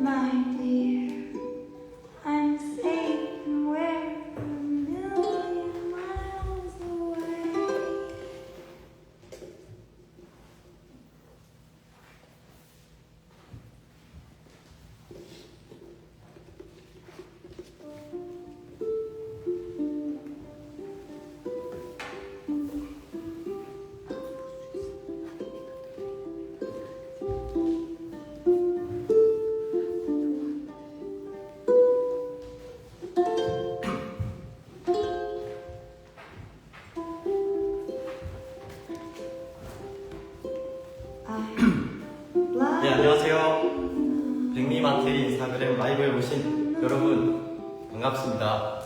my 라이브에 오신 여러분 반갑습니다.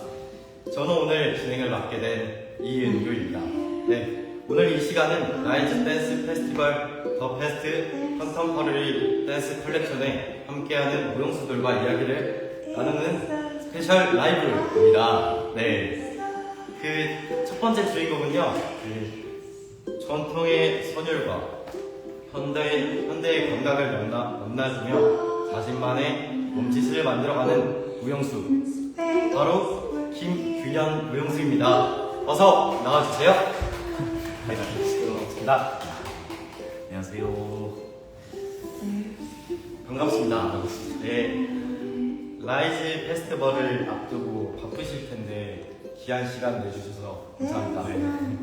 저는 오늘 진행을 맡게 된 이은규입니다. 네, 오늘 이 시간은 라이즈 댄스 페스티벌 더 페스트 컨템퍼러리 댄스 컬렉션에 함께하는 무용수들과 이야기를 나누는 스페셜 라이브입니다. 네, 그 첫 번째 주인공은요, 그 전통의 선율과 현대, 현대의 감각을 만나, 만나주며 자신만의 몸짓을 만들어가는 무용수. 바로 김균현 무용수입니다. 어서 나와주세요. 네, 반갑습니다. 안녕하세요. 반갑습니다. 네, 라이즈 페스티벌을 앞두고 바쁘실 텐데 귀한 시간 내주셔서 감사합니다. 네.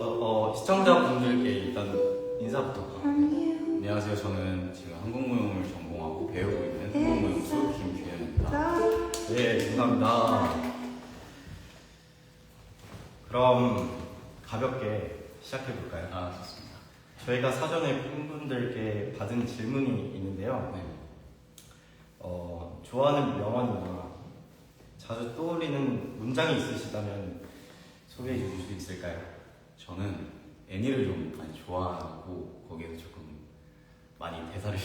어, 어, 시청자분들께 일단 인사부터 안녕하세요. 저는 지금 한국무용을 전공하고 배우고 있는 한국무용수 김규현입니다. 네, 감사합니다. 그럼 가볍게 시작해 볼까요? 아 좋습니다. 저희가 사전에 팬분들께 받은 질문이 있는데요. 네. 어, 좋아하는 명언이나 자주 떠올리는 문장이 있으시다면 소개해 주실 수 있을까요? 저는 애니를 좀 많이 좋아하고 거기에서 조금 많이 대사를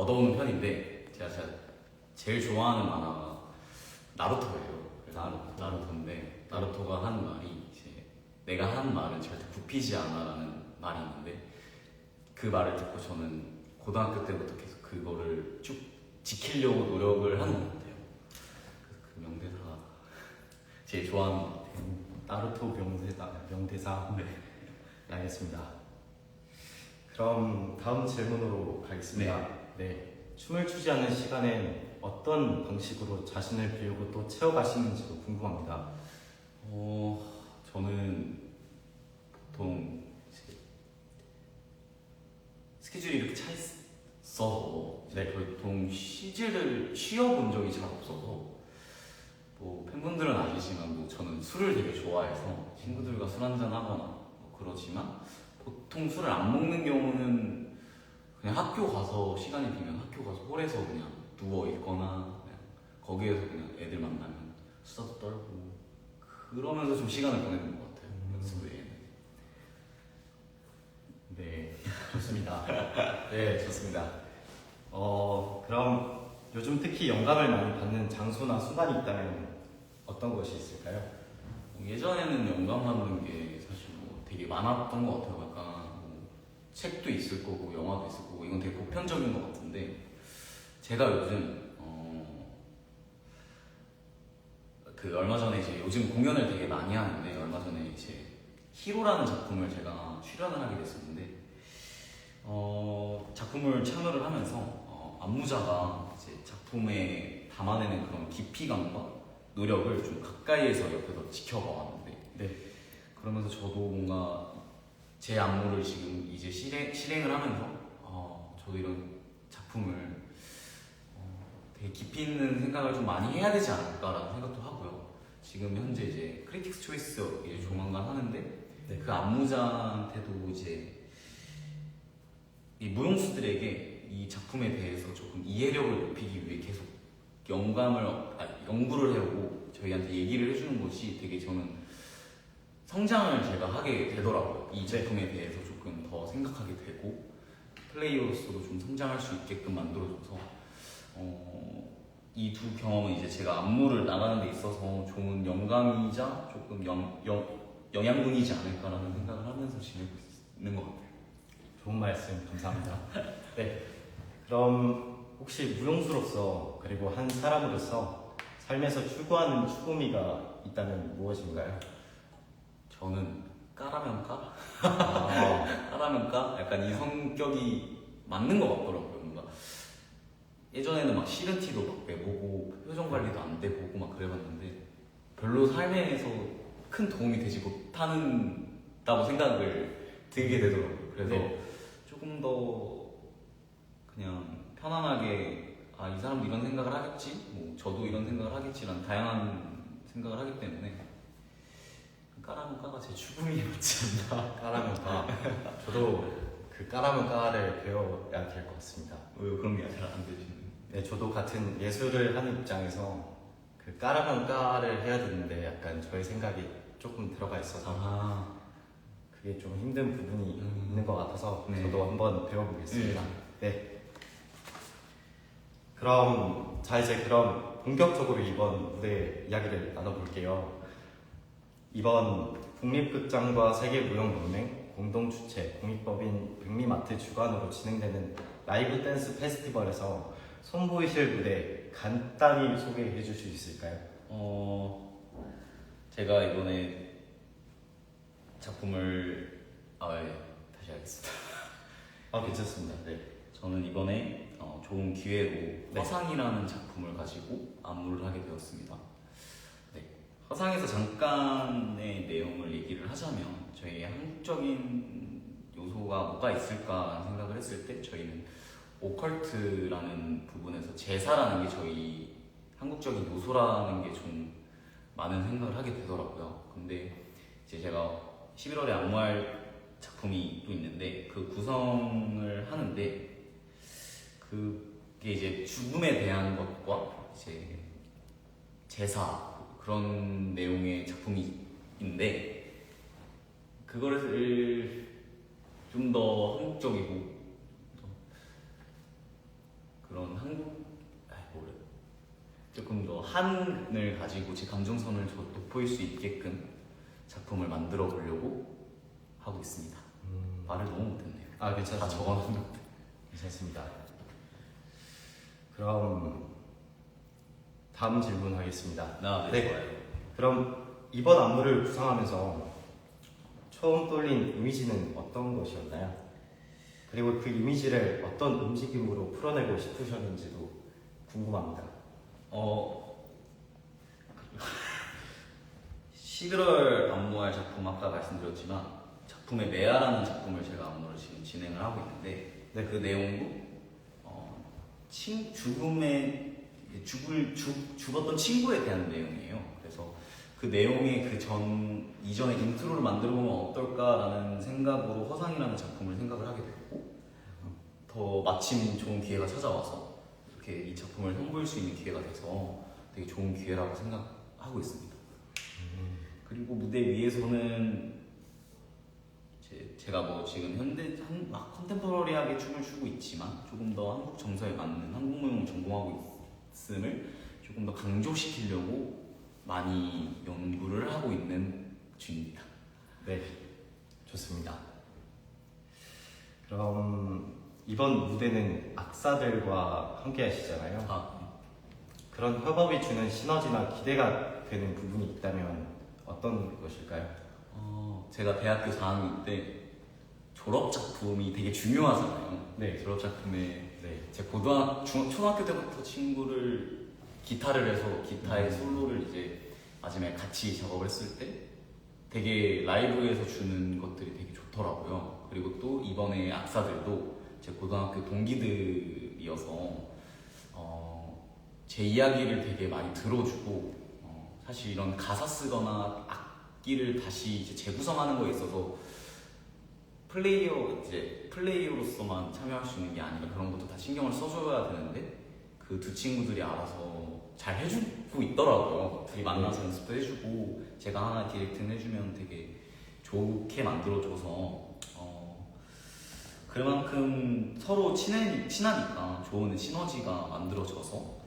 얻어오는 편인데 제가 진짜 제일 좋아하는 만화가 나루토예요. 나루, 나루토인데 나루토가 한 말이 이제 내가 한 말은 절대 굽히지 않아라는 말이 있는데 그 말을 듣고 저는 고등학교 때부터 계속 그거를 쭉 지키려고 노력을 하는 것 같아요. 그 명대사가 제일 좋아하는 것 같아요. 나루토 명대사, 명대사. 네. 네, 알겠습니다. 그럼 다음 질문으로 가겠습니다. 네. 춤을 추지 않는 시간엔 어떤 방식으로 자신을 비우고 또 채워가시는지도 궁금합니다. 어, 저는 보통 스케줄이 이렇게 차 있어서 네. 보통 쉬지를 쉬어본 적이 잘 없어서 뭐 팬분들은 아시지만 뭐 저는 술을 되게 좋아해서 친구들과 술 한잔 하거나 뭐 그러지만 보통 술을 안 먹는 경우는 그냥 학교 가서 시간이 비면 학교 가서 홀에서 그냥 누워 있거나 그냥 거기에서 그냥 애들 만나면 수다도 떨고 그러면서 좀 시간을 보내는 것 같아요 연습 외에는 네, 좋습니다. 네, 좋습니다. 어, 그럼 요즘 특히 영감을 많이 받는 장소나 순간이 있다면 어떤 것이 있을까요? 뭐 예전에는 영감 받는 게 사실 뭐 되게 많았던 것 같아요. 있을 거고 영화도 있을 거고 이건 되게 보편적인 것 같은데 제가 요즘 어, 그 얼마 전에 이제 요즘 공연을 되게 많이 하는데 얼마 전에 이제 히로라는 작품을 제가 출연을 하게 됐었는데 어, 작품을 참여를 하면서 어, 안무자가 이제 작품에 담아내는 그런 깊이감과 노력을 좀 가까이에서 옆에서 지켜봐 왔는데 네. 그러면서 저도 뭔가 제 안무를 지금 이제 실행, 실행을 하면서 어, 저도 이런 작품을 어, 되게 깊이 있는 생각을 좀 많이 해야 되지 않을까라는 생각도 하고요. 지금 현재 이제 크리틱스 초이스 이제 조만간 하는데 네. 그 안무자한테도 이제 이 무용수들에게 이 작품에 대해서 조금 이해력을 높이기 위해 계속 영감을 아, 연구를 해오고 저희한테 얘기를 해주는 것이 되게 저는 성장을 제가 하게 되더라고요. 이 작품에 대해서 조금 더 생각하게 되고 플레이어로서도 좀 성장할 수 있게끔 만들어줘서 어, 이 두 경험은 이제 제가 안무를 나가는 데 있어서 좋은 영감이자 조금 영, 영, 영양분이지 않을까라는 생각을 하면서 지내고 있는 것 같아요. 좋은 말씀 감사합니다. 네. 그럼 혹시 무용수로서 그리고 한 사람으로서 삶에서 추구하는 추구미가 있다면 무엇인가요? 저는 까라면 까? 아, 까라면 까? 약간 이 성격이 맞는 것 같더라고요. 뭔가 예전에는 막 싫은 티도 막 빼보고 표정 관리도 안 돼보고 막 그래봤는데 별로 삶에서 큰 도움이 되지 못한다고 생각을 들게 되더라고요. 그래서 네. 조금 더 그냥 편안하게 아 이 사람도 이런 생각을 하겠지, 뭐 저도 이런 생각을 하겠지라는 다양한 생각을 하기 때문에 까라면 까가 제 추구미에 맞지 않나. 까라면 까. 저도 그 까라면 까를 배워야 될 것 같습니다. 왜 그런 게 잘 안 되시는? 네, 저도 같은 예술을 하는 입장에서 그 까라면 까를 해야 되는데 약간 저의 생각이 조금 들어가 있어서 아, 그게 좀 힘든 부분이 음. 있는 것 같아서 네. 저도 한번 배워보겠습니다. 네. 그럼 자 이제 그럼 본격적으로 이번 무대 이야기를 나눠볼게요. 이번 국립극장과 세계무용연맹 공동 주최 국립법인 백미마트 주관으로 진행되는 라이브 댄스 페스티벌에서 선보이실 무대 간단히 소개해 주실 수 있을까요? 어, 제가 이번에 작품을 아, 예, 다시 하겠습니다. 아 괜찮습니다. 네. 저는 이번에 어, 좋은 기회로 네. 화상이라는 작품을 가지고 안무를 하게 되었습니다. 네. 화상에서 잠깐의 내용을 얘기를 하자면 저희 한국적인 요소가 뭐가 있을까 생각을 했을 때 저희는 오컬트라는 부분에서 제사라는 게 저희 한국적인 요소라는 게 좀 많은 생각을 하게 되더라고요. 근데 이제 제가 11월에 안무할 작품이 또 있는데 그 구성을 하는데 그게 이제 죽음에 대한 것과 이제 제사 그런 내용의 작품인데 그거를 좀 더 한국적이고 더 그런 한국 아 뭐래 조금 더 한을 가지고 제 감정선을 더 돋보일 수 있게끔 작품을 만들어 보려고 하고 있습니다. 음, 말을 너무 못했네요. 아다 괜찮습니다. 적어놨는데. 괜찮습니다. 그럼 다음 질문 하겠습니다. 아, 네. 네, 좋아요. 그럼 이번 안무를 구상하면서 처음 떠올린 이미지는 어떤 것이었나요? 그리고 그 이미지를 어떤 움직임으로 풀어내고 싶으셨는지도 궁금합니다. 어 11월 안무할 작품 아까 말씀드렸지만 작품의 메아라는 작품을 제가 안무를 지금 진행을 하고 있는데 네. 그 내용도 어, 친 죽음의 죽을 죽, 죽었던 친구에 대한 내용이에요. 그래서 그 내용의 그 전 이전의 인트로를 만들어 보면 어떨까라는 생각으로 허상이라는 작품을 생각을 하게 됐고 더 마침 좋은 기회가 찾아와서 이렇게 이 작품을 선보일 수 있는 기회가 돼서 되게 좋은 기회라고 생각하고 있습니다. 그리고 무대 위에서는 제가 뭐 지금 현대 한, 막 컨템포러리하게 춤을 추고 있지만 조금 더 한국 정서에 맞는 한국 무용을 전공하고 있 음을 조금 더 강조시키려고 많이 연구를 하고 있는 중입니다. 네, 좋습니다. 그럼 이번 무대는 악사들과 함께 하시잖아요. 아, 그런 협업이 주는 시너지나 기대가 되는 부분이 있다면 어떤 것일까요? 어, 제가 대학교 4학년 때 졸업 작품이 되게 중요하잖아요. 네. 졸업 작품에 네. 제 고등학 중 초등학교 때부터 친구를 기타를 해서 기타의 솔로를 이제 마지막에 같이 작업을 했을 때 되게 라이브에서 주는 것들이 되게 좋더라고요. 그리고 또 이번에 악사들도 제 고등학교 동기들이어서 어, 제 이야기를 되게 많이 들어주고 어, 사실 이런 가사 쓰거나 악기를 다시 이제 재구성하는 거에 있어서 플레이어 이제 플레이어로서만 참여할 수 있는 게 아니라 그런 것도 다 신경을 써줘야 되는데 그 두 친구들이 알아서 잘 해주고 있더라고요. 둘이 만나서 연습도 해주고 제가 하나 디렉팅 해주면 되게 좋게 만들어줘서 어, 그만큼 서로 친해, 친하니까 좋은 시너지가 만들어져서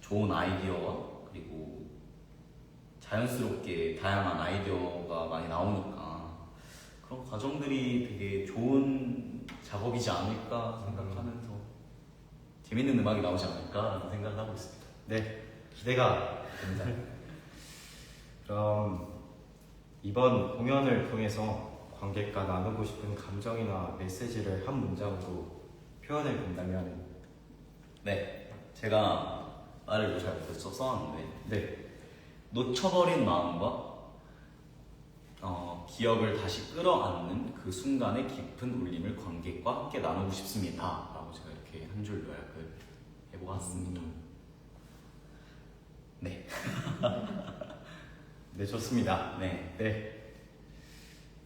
좋은 아이디어와 그리고 자연스럽게 다양한 아이디어가 많이 나오니까 그런 과정들이 되게 좋은 작업이지 않을까 생각하면서 재밌는 음악이 나오지 않을까라는 생각을 하고 있습니다. 네, 기대가 됩니다. 그럼 이번 공연을 통해서 관객과 나누고 싶은 감정이나 메시지를 한 문장으로 표현해 본다면? 네, 제가 말을 잘 못해서 써왔는데. 네, 놓쳐버린 마음과 어, 기억을 다시 끌어안는 그 순간의 깊은 울림을 관객과 함께 나누고 싶습니다. 라고 제가 이렇게 한 줄 요약을 해보았습니다. 음, 네. 네 좋습니다. 네. 네.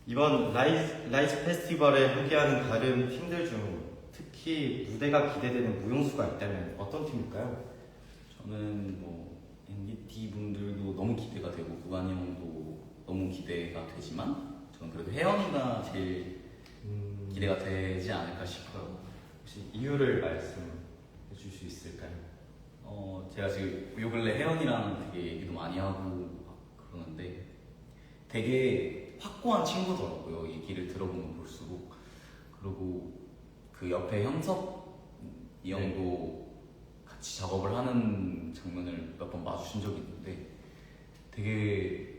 이번 라이즈, 라이즈 페스티벌에 함께하는 다른 팀들 중 특히 무대가 기대되는 무용수가 있다면 어떤 팀일까요? 저는 뭐 NDT 분들도 너무 기대가 되고 무관이 형도 너무 기대가 되지만 저는 그래도 혜연이가 제일 음, 기대가 되지 않을까 싶어요. 혹시 이유를 말씀해 줄 수 있을까요? 어 제가 지금 요 근래 혜연이랑 되게 얘기도 많이 하고 막 그러는데 되게 확고한 친구더라고요. 얘기를 들어보면 볼수록 그리고 그 옆에 형석 이 네. 형도 같이 작업을 하는 장면을 몇 번 마주친 적이 있는데 되게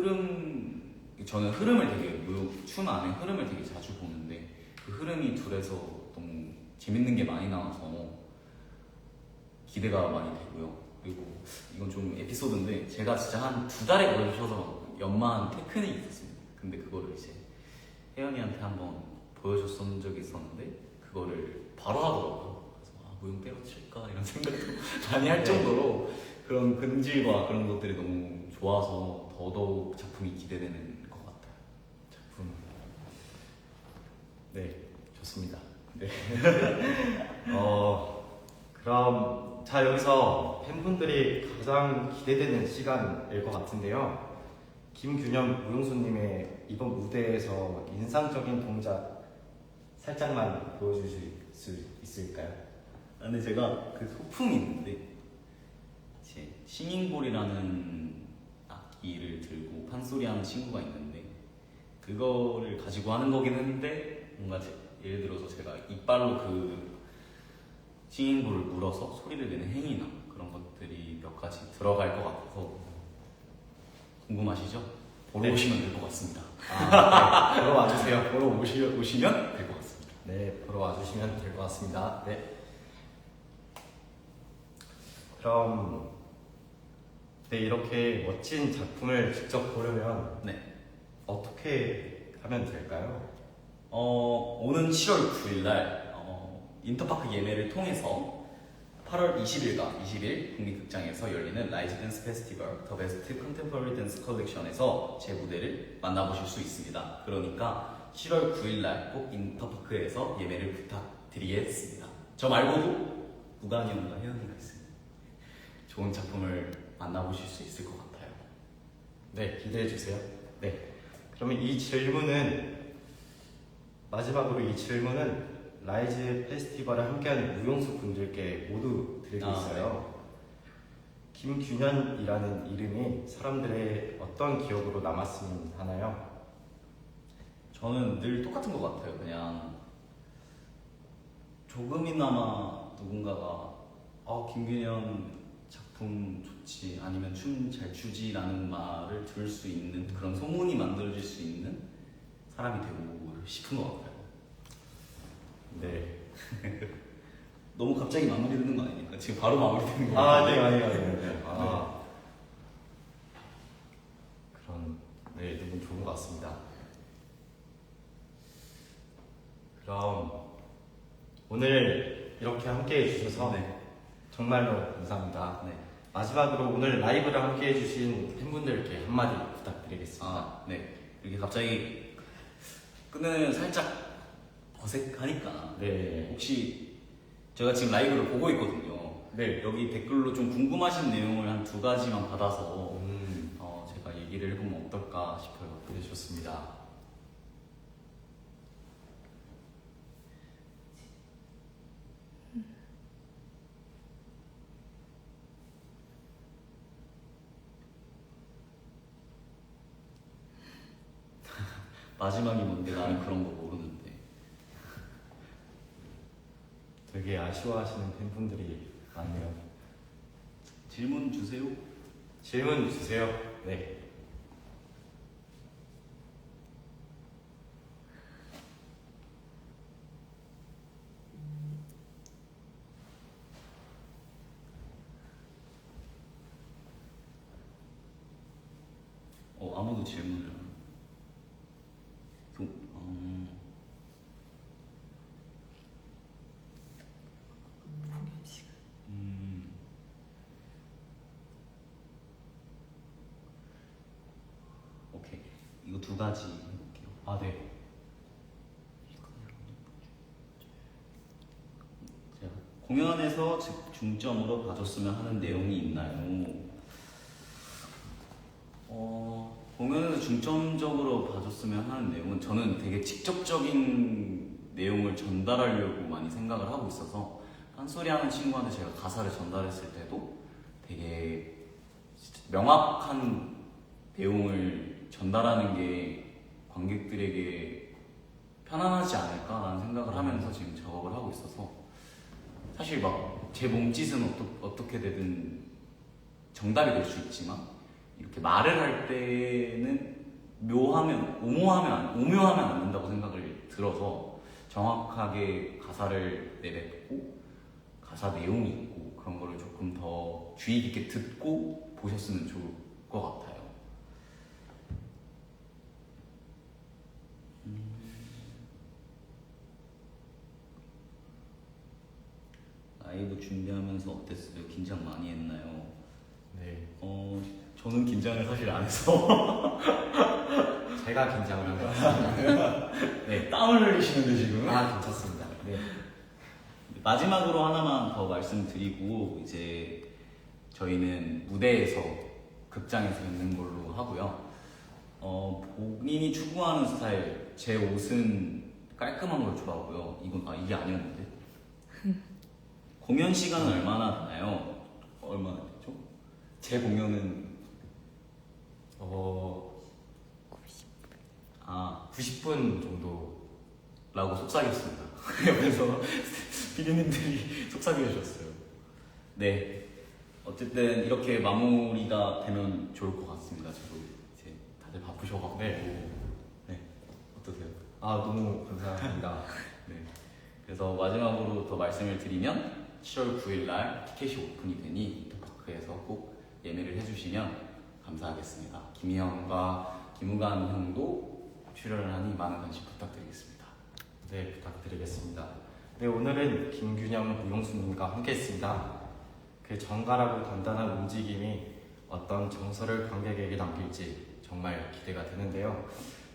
흐름 저는 흐름을 되게 무용 춤 안에 흐름을 되게 자주 보는데 그 흐름이 둘에서 너무 재밌는 게 많이 나와서 기대가 많이 되고요. 그리고 이건 좀 에피소드인데 제가 진짜 한 두 달에 걸쳐서 연마한 테크닉이 있었습니다. 근데 그거를 이제 혜연이한테 한번 보여줬던 적이 있었는데 그거를 바로 하더라고요. 그래서 아 무용 때려칠까 이런 생각도 많이 할 정도로 그런 근질과 그런 것들이 너무 좋아서 더더욱 작품이 기대되는 것 같아요. 작품. 네, 좋습니다. 네. 어, 그럼 자 여기서 팬분들이 가장 기대되는 시간일 것 같은데요. 김균현 무용수님의 이번 무대에서 인상적인 동작 살짝만 보여주실 수 있을까요? 아, 근데 제가 그 소품이 있는데 제 싱잉볼이라는 악기를 들고 판소리하는 친구가 있는데 그거를 가지고 하는 거긴 한데 뭔가 제- 예를 들어서 제가 이빨로 그 싱잉볼을 물어서 소리를 내는 행위나 그런 것들이 몇 가지 들어갈 것 같아서 궁금하시죠? 보러 네. 오시면 될 것 같습니다. 아, 네, 보러 와주세요. 보러 오시, 오시면 될 것 같습니다. 네, 보러 와주시면 될 것 같습니다. 네. 그럼 네 이렇게 멋진 작품을 직접 보려면 네. 어떻게 하면 될까요? 어, 오는 7월 9일 날 어, 인터파크 예매를 통해서 8월 20일과 20일 국립극장에서 열리는 라이즈 댄스 페스티벌 더 베스트 컨템퍼러리 댄스 컬렉션에서 제 무대를 만나보실 수 있습니다. 그러니까 7월 9일 날 꼭 인터파크에서 예매를 부탁드리겠습니다. 저 말고도 무관이 형과 혜연이가 있습니다. 좋은 작품을 만나보실 수 있을 것 같아요. 네, 기대해 주세요. 네. 그러면 이 질문은 마지막으로 이 질문은 라이즈 페스티벌에 함께하는 무용수 분들께 모두 드리고 아, 있어요. 김균현이라는 이름이 사람들의 어떤 기억으로 남았으면 하나요? 저는 늘 똑같은 것 같아요. 그냥 조금이나마 누군가가 아 김균현 작품 좋지 아니면 춤 잘 추지라는 말을 들을 수 있는 그런 소문이 만들어질 수 있는 사람이 되고 싶은 것 같아요. 네. 너무 갑자기 마무리 되는 거 아닙니까? 지금 바로 마무리 되는 거 아. 네, 아니요, 아니요. 네. 아. 그런, 네, 너무 좋은 것 같습니다. 그럼 오늘 이렇게 함께 해주셔서 네. 정말로 감사합니다. 네. 마지막으로 오늘 라이브를 함께 해주신 팬분들께 한마디 부탁드리겠습니다. 아, 네. 이렇게 갑자기 끝내는 살짝 어색하니까 네. 혹시 제가 지금 라이브를 보고 있거든요. 네. 여기 댓글로 좀 궁금하신 내용을 한 두 가지만 받아서 음, 어, 제가 얘기를 해보면 어떨까 싶어요. 네, 좋습니다. 마지막이 뭔데 나는 그런 거 모르는데. 되게 아쉬워하시는 팬분들이 많네요. 질문 주세요. 질문 주세요. 네. 어, 아무도 질문을 안. 그, 음, 음. 오케이. 이거 두 가지 해볼게요. 아, 네. 공연에서 즉 중점으로 봐줬으면 하는 내용이 있나요? 어, 공연에서 중점적으로 봐줬으면 하는 내용은 저는 되게 직접적인 내용을 전달하려고 많이 생각을 하고 있어서 딴소리 하는 친구한테 제가 가사를 전달했을 때도 되게 명확한 내용을 전달하는 게 관객들에게 편안하지 않을까라는 생각을 하면서 지금 작업을 하고 있어서 사실 막 제 몸짓은 어떠, 어떻게 되든 정답이 될 수 있지만 이렇게 말을 할 때는 묘하면 오모하면 안- 오묘하면 안 된다고 생각을 들어서 정확하게 가사를 내뱉고 가사 내용이 있고 그런 거를 조금 더 주의 깊게 듣고 보셨으면 좋을 것 같아요. 이브 준비하면서 어땠어요? 긴장 많이 했나요? 네. 어, 저는 긴장을 사실 안 해서 제가 긴장을 한 것 같습니다. 네, 땀을 흘리시는데 지금 아, 괜찮습니다. 네. 마지막으로 하나만 더 말씀드리고 이제 저희는 무대에서 극장에서 있는 걸로 하고요. 어, 본인이 추구하는 스타일, 제 옷은 깔끔한 걸 좋아하고요. 이건 아 이게 아니었는데. 공연 시간은 얼마나 되나요? 얼마나 되죠? 제 공연은 어, 아 90분 정도. 라고 속삭였습니다. 옆에서 피디님들이 속삭여 주셨어요. 네. 어쨌든 이렇게 마무리가 되면 좋을 것 같습니다. 저도 이제 다들 바쁘셔가지고. 네. 네. 어떠세요? 아, 너무 감사합니다. 네. 그래서 마지막으로 더 말씀을 드리면 7월 9일 날 티켓이 오픈이 되니 인터파크에서 꼭 예매를 해주시면 감사하겠습니다. 김희영과 김우관 형도 출연을 하니 많은 관심 부탁드리겠습니다. 네, 부탁드리겠습니다. 네, 오늘은 김균영, 무용수님과 함께했습니다. 그 정갈하고 단단한 움직임이 어떤 정서를 관객에게 남길지 정말 기대가 되는데요.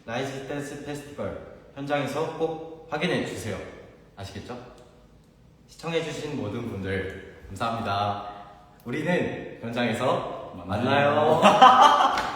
라이즈 댄스 페스티벌 현장에서 꼭 확인해 주세요. 아시겠죠? 시청해주신 모든 분들 감사합니다. 우리는 현장에서 만나요.